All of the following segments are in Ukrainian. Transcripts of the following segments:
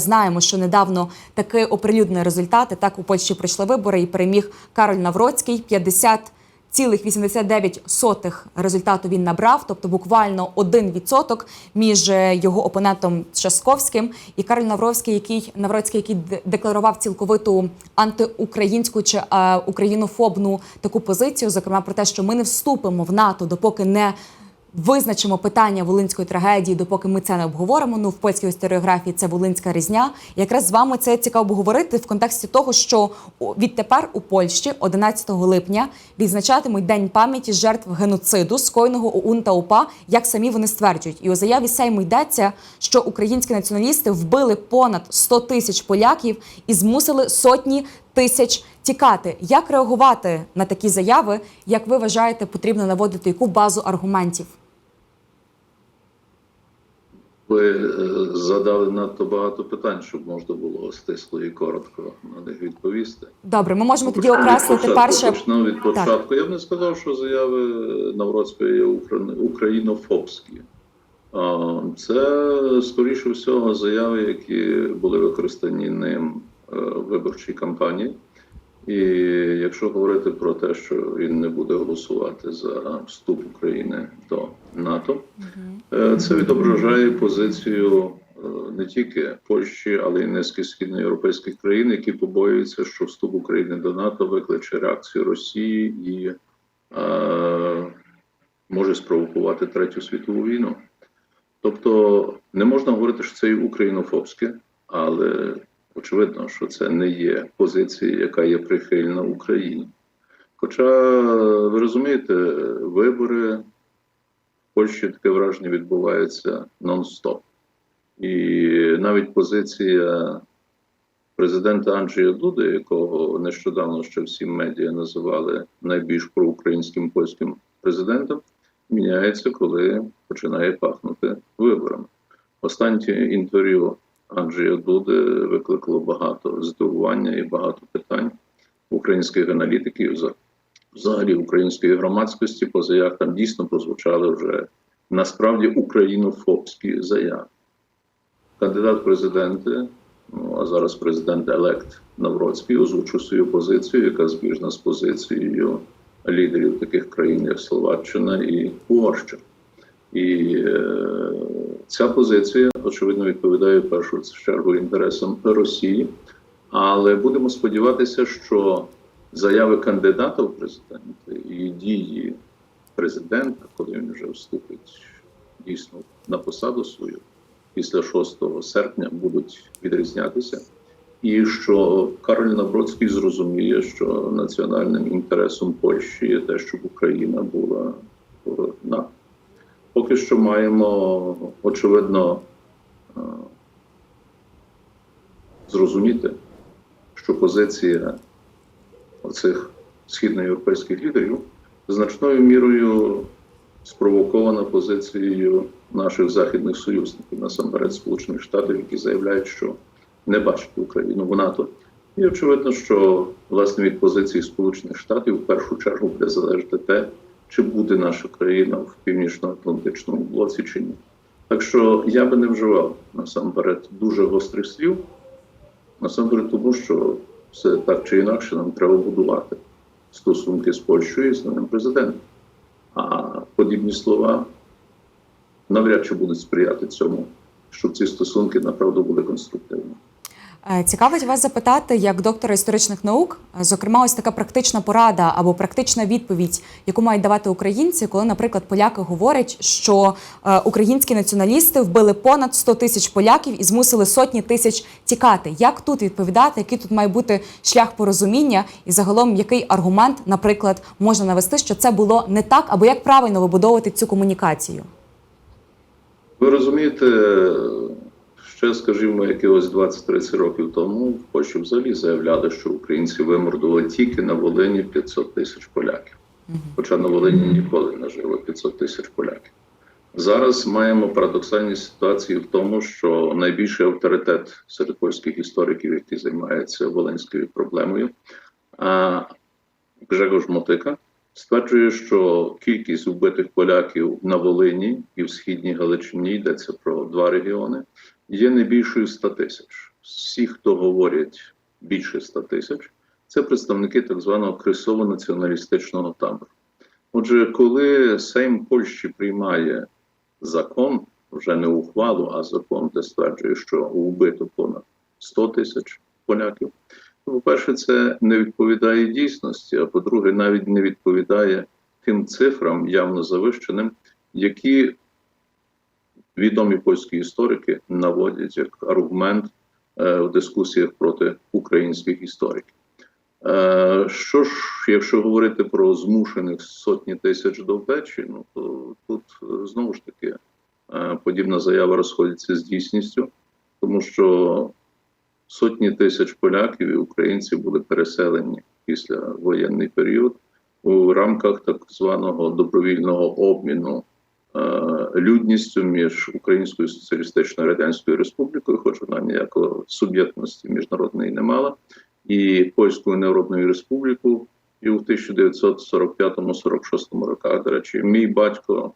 Знаємо, що недавно таки оприлюднили результати. Так у Польщі пройшли вибори і переміг Кароль Навроцький. 50,89 результату він набрав, тобто буквально 1% між е, його опонентом Часковським і Кароль Навровський, який Навроцький, який декларував цілковиту антиукраїнську чи е, українофобну таку позицію, зокрема про те, що ми не вступимо в НАТО, допоки не Визначимо питання волинської трагедії, допоки ми це не обговоримо. Ну в польській історіографії це волинська різня. Якраз з вами це цікаво обговорити в контексті того, що відтепер у Польщі, 11 липня, відзначатимуть день пам'яті жертв геноциду, скоєного ОУН та УПА, як самі вони стверджують. І у заяві Сейму йдеться, що українські націоналісти вбили понад 100 тисяч поляків і змусили сотні тисяч тікати. Як реагувати на такі заяви? Як ви вважаєте, потрібно наводити яку базу аргументів? Ви е, задали надто багато питань, щоб можна було стисло і коротко на них відповісти. Добре, ми можемо тоді окреслити перше. Почну від початку. Я б не сказав, що заяви Навроцької є українофобські. Це, скоріше всього, заяви, які були використані ним виборчій кампанії. І якщо говорити про те, що він не буде голосувати за вступ України до НАТО, Е, Це відображає позицію е, не тільки Польщі, але й низки східноєвропейських країн, які побоюються, що вступ України до НАТО викличе реакцію Росії і е, може спровокувати третю світову війну. Тобто не можна говорити, що це і українофобське, але очевидно, що це не є позиція, яка є прихильна Україні. Хоча ви розумієте, вибори в Польщі таке враження відбувається нон-стоп. І навіть позиція президента Анджея Дуди, якого нещодавно ще всі медіа називали найбільш проукраїнським польським президентом, міняється, коли починає пахнути виборами. Останнє інтерв'ю Анджея Дуди викликало багато здивування і багато питань українських аналітиків взагалі української громадськості по заявах там дійсно прозвучали вже насправді українофобські заяви. Кандидат президенти, ну а зараз президент елект Навроцький, озвучив свою позицію, яка збіжна з позицією лідерів таких країн, як Словаччина і Угорщина. І е, ця позиція, очевидно, відповідає в першу чергу інтересам Росії. Але будемо сподіватися, що заяви кандидата в президенти і дії президента, коли він вже вступить дійсно на посаду свою після 6 серпня, будуть відрізнятися. І що Кароль Навроцький зрозуміє, що національним інтересом Польщі є те, щоб Україна була в НАТО. Поки що маємо очевидно е, зрозуміти, що позиція оцих східноєвропейських лідерів значною мірою спровокована позицією наших західних союзників, насамперед Сполучених Штатів, які заявляють, що не бачать Україну в НАТО. І очевидно, що власне від позиції Сполучених Штатів в першу чергу буде залежати те, чи буде наша країна в північно-атлантичному блоці чи ні. Так що я би не вживав насамперед дуже гострих слів, насамперед тому, що все так чи інакше нам треба будувати стосунки з Польщею і з новим президентом. А подібні слова навряд чи будуть сприяти цьому, щоб ці стосунки направду були конструктивними. Е, Цікавить вас запитати, як доктора історичних наук, е, зокрема, ось така практична порада або практична відповідь, яку мають давати українці, коли, наприклад, поляки говорять, що е, українські націоналісти вбили понад 100 тисяч поляків і змусили сотні тисяч тікати. Як тут відповідати, який тут має бути шлях порозуміння, і загалом який аргумент, наприклад, можна навести, що це було не так, або як правильно вибудовувати цю комунікацію? Ви розумієте, ще, скажімо, якихось 20-30 років тому Польщі взагалі заявляли, що українці вимордували тільки на Волині 500 тисяч поляків. Хоча на Волині ніколи не жило 500 тисяч поляків. Зараз маємо парадоксальні ситуації в тому, що найбільший авторитет серед польських істориків, які займаються волинською проблемою, а Гжегош Мотика стверджує, що кількість вбитих поляків на Волині і в східній Галичині йдеться про два регіони, є не більшою 100 тисяч. всі, хто говорять більше 100 тисяч, це представники так званого крисово-націоналістичного табору. Отже, коли Сейм Польщі приймає закон, вже не ухвалу, а закон, де стверджує, що вбито понад 100 тисяч поляків, то, по-перше, це не відповідає дійсності, а по-друге, навіть не відповідає тим цифрам, явно завищеним, які відомі польські історики наводять як аргумент е, в дискусіях проти українських істориків. Е, що ж, якщо говорити про змушених сотні тисяч до втечі, ну то тут е, знову ж таки подібна заява розходиться з дійсністю, тому що сотні тисяч поляків і українців були переселені після воєнний період у рамках так званого добровільного обміну людністю між Українською Соціалістичною Радянською Республікою, хоч вона ніякої суб'єктності міжнародної не мала, і Польською Народною Республікою, і у 1945-46 роках. До речі, мій батько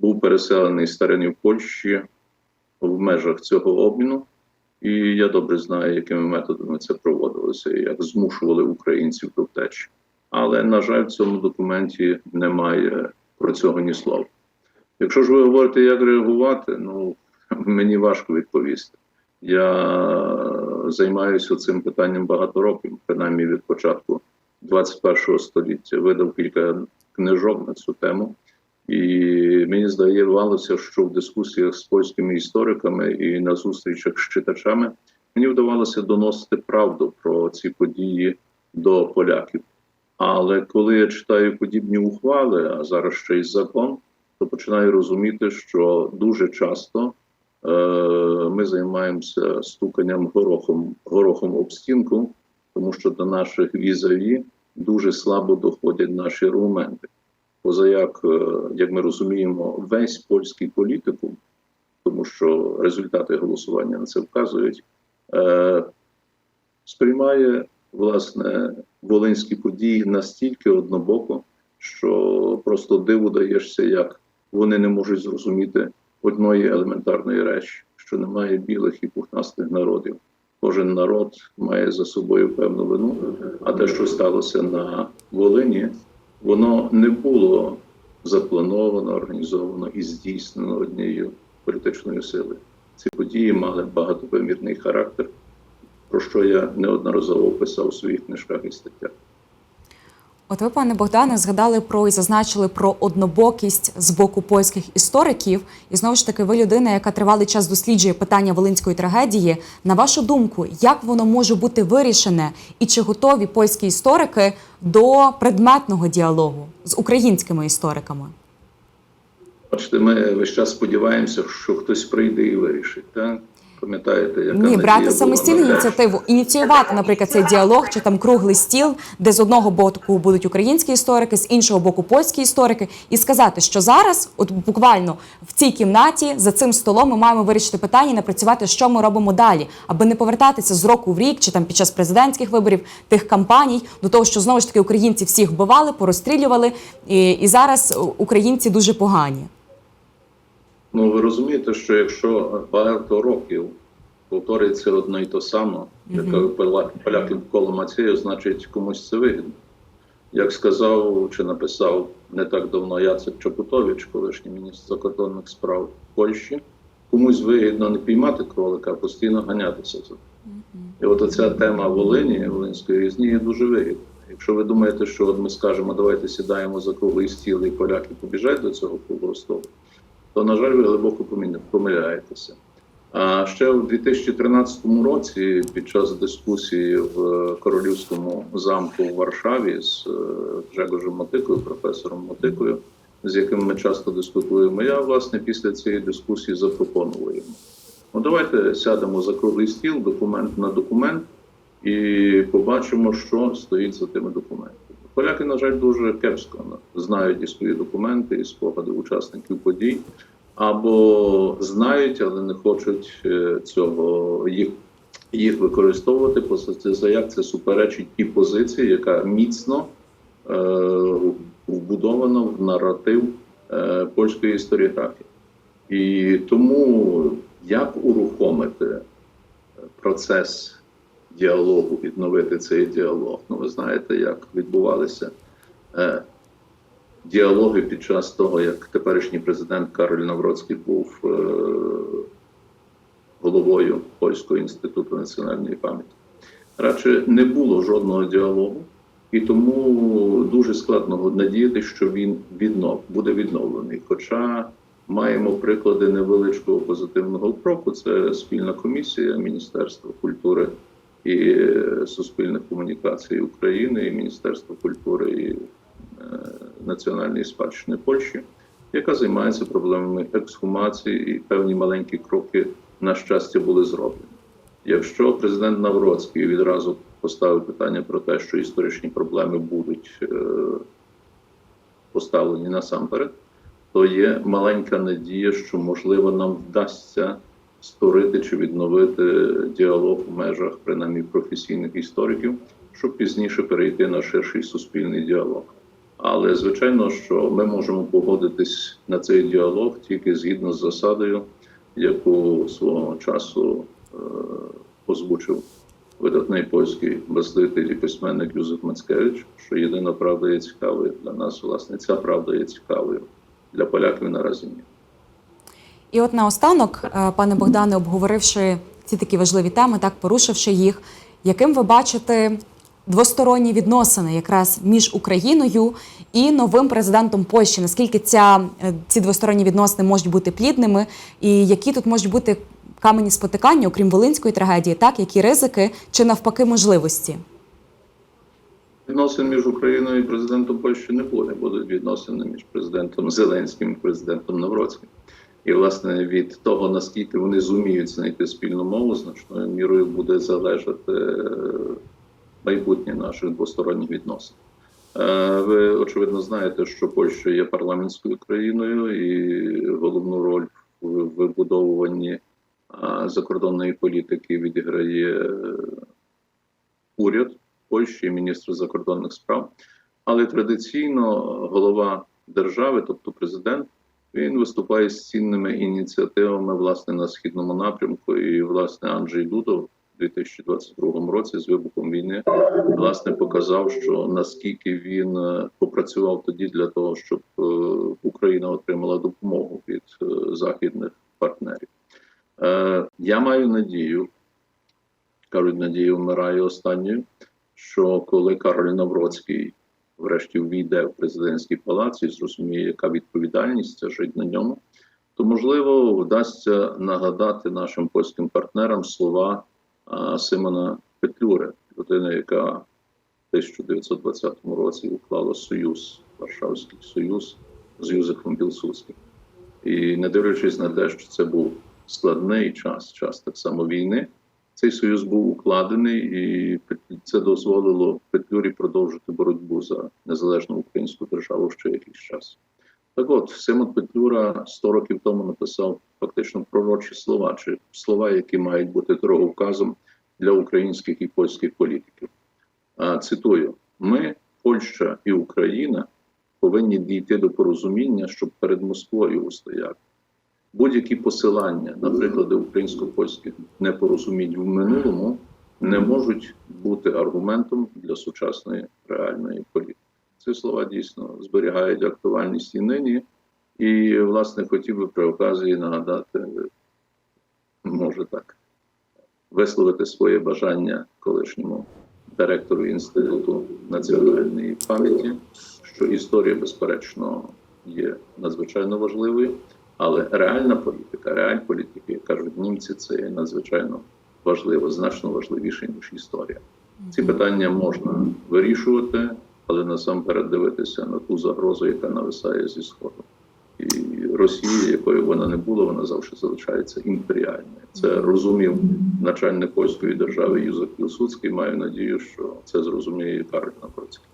був переселений з старини в Польщі в межах цього обміну. І я добре знаю, якими методами це проводилося, як змушували українців до втечі. Але, на жаль, в цьому документі немає про цього ні слова. Якщо ж ви говорите, як реагувати, ну мені важко відповісти. Я займаюся цим питанням багато років, принаймні від початку 21 століття. Видав кілька книжок на цю тему. І мені здавалося, що в дискусіях з польськими істориками і на зустрічах з читачами мені вдавалося доносити правду про ці події до поляків. Але коли я читаю подібні ухвали, а зараз ще й закон, то починаю розуміти, що дуже часто е, ми займаємося стуканням горохом, горохом об стінку, тому що до наших візаві дуже слабо доходять наші аргументи. Позаяк, е, як ми розуміємо, весь польський політикум, тому що результати голосування на це вказують, е, сприймає власне волинські події настільки однобоко, що просто диву даєшся, як вони не можуть зрозуміти одної елементарної речі, що немає білих і пухнастих народів. Кожен народ має за собою певну вину, а те, що сталося на Волині, воно не було заплановано, організовано і здійснено однією політичною силою. Ці події мали багатовимірний характер, про що я неодноразово писав у своїх книжках і статтях. От ви, пане Богдане, згадали про і зазначили про однобокість з боку польських істориків. І знову ж таки, ви людина, яка тривалий час досліджує питання волинської трагедії. На вашу думку, як воно може бути вирішене, і чи готові польські історики до предметного діалогу з українськими істориками? Бачите, ми весь час сподіваємося, що хтось прийде і вирішить. Так? Пам'ятаєте, яка Ні, брати самостійну ініціативу, ініціювати, наприклад, цей діалог чи там круглий стіл, де з одного боку будуть українські історики, з іншого боку польські історики, і сказати, що зараз, от буквально в цій кімнаті, за цим столом, ми маємо вирішити питання, і напрацювати, що ми робимо далі, аби не повертатися з року в рік чи там під час президентських виборів тих кампаній до того, що знову ж таки українці всіх вбивали, порозстрілювали, і, і зараз українці дуже погані. Ну ви розумієте, що якщо багато років повторюється одне і то саме, як поля- поляки вколо Мацею, значить комусь це вигідно. Як сказав чи написав не так давно Яцек Чапутович, колишній міністр закордонних справ Польщі, комусь вигідно не піймати кролика, а постійно ганятися за. ним. І от оця тема Волині, Волинської різні є дуже вигідна. Якщо ви думаєте, що от ми скажемо, давайте сідаємо за круглий стіл і поляки побіжать до цього круглого столу, то, на жаль, ви глибоко помиляєтеся. А ще у 2013 році, під час дискусії в Королівському замку в Варшаві з е, Жегожем Мотикою, професором Мотикою, з яким ми часто дискутуємо, я власне після цієї дискусії запропонував йому. Ну, давайте сядемо за круглий стіл, документ на документ, і побачимо, що стоїть за тими документами. Поляки, на жаль, дуже кепсько знають і свої документи, і спогади учасників подій, або знають, але не хочуть е, цього їх, їх використовувати, бо це як це суперечить тій позиції, яка міцно е, вбудована в наратив е, польської історіографії. І тому як урухомити процес діалогу, відновити цей діалог. Ну, ви знаєте, як відбувалися е, діалоги під час того, як теперішній президент Кароль Навроцький був е, головою Польського інституту національної пам'яті. Радше не було жодного діалогу, і тому дуже складно надіятися, що він віднов буде відновлений. Хоча маємо приклади невеличкого позитивного кроку. Це спільна комісія Міністерства культури і е, суспільних комунікацій України, і Міністерство культури і е, національної спадщини Польщі, яка займається проблемами ексхумації, і певні маленькі кроки на щастя були зроблені. Якщо президент Навроцький відразу поставив питання про те, що історичні проблеми будуть е, поставлені насамперед, то є маленька надія, що можливо нам вдасться створити чи відновити діалог в межах принаймні професійних істориків, щоб пізніше перейти на ширший суспільний діалог. Але звичайно, що ми можемо погодитись на цей діалог тільки згідно з засадою, яку свого часу е, озвучив видатний польський мислитель і письменник Юзеф Мацкевич, що єдина правда є цікавою для нас, власне, ця правда є цікавою для поляків наразі ні. І от наостанок, е, пане Богдане, обговоривши ці такі важливі теми, так порушивши їх, яким ви бачите двосторонні відносини якраз між Україною і новим президентом Польщі? Наскільки ця, е, ці двосторонні відносини можуть бути плідними, і які тут можуть бути камені спотикання, окрім волинської трагедії, так які ризики чи навпаки можливості? Відносин між Україною і президентом Польщі не буде. Будуть відносини між президентом Зеленським і президентом Навроцьким. І, власне, від того, наскільки вони зуміють знайти спільну мову, значною мірою буде залежати е, майбутнє наших двосторонніх відносин. Е, Ви очевидно знаєте, що Польща є парламентською країною, і головну роль в вибудовуванні закордонної політики відіграє е, уряд Польщі, міністр закордонних справ. Але традиційно голова держави, тобто президент, він виступає з цінними ініціативами власне на східному напрямку. І власне Анджей Дудов у 2022 році з вибухом війни власне показав, що наскільки він е, попрацював тоді для того, щоб е, Україна отримала допомогу від е, західних партнерів. Я маю надію, кажуть, надія вмирає останньою, що коли Кароль Навроцький врешті ввійде в президентський палац і зрозуміє, яка відповідальність жить на ньому, то можливо вдасться нагадати нашим польським партнерам слова а, Симона Петлюри, людини, яка в 1920 році уклала союз, Варшавський союз з Юзефом Білсудським. І не дивлячись на те, що це був складний час, час так само війни, цей союз був укладений, і це дозволило Петлюрі продовжити боротьбу за незалежну українську державу ще якийсь час. Так от, Симон Петлюра 100 років тому написав фактично пророчі слова, чи слова, які мають бути дороговказом для українських і польських політиків. Цитую: ми, Польща і Україна, повинні дійти до порозуміння, щоб перед Москвою устояти. Будь-які посилання на приклади українсько-польських непорозумінь в минулому не можуть бути аргументом для сучасної реальної політики. Ці слова дійсно зберігають актуальність і нині. І, власне, хотів би при оказії нагадати, може так, висловити своє бажання колишньому директору Інституту національної пам'яті, що історія, безперечно, є надзвичайно важливою, але реальна політика, реаль політики, як кажуть німці, це надзвичайно важливо, значно важливіше, ніж історія. Ці питання можна вирішувати, але насамперед дивитися на ту загрозу, яка нависає зі сходу. І Росія, якою вона не була, вона завжди залишається імперіальною. Це розумів начальник польської держави Юзеф Пілсудський. Маю надію, що це зрозуміє і Карл Навроцький.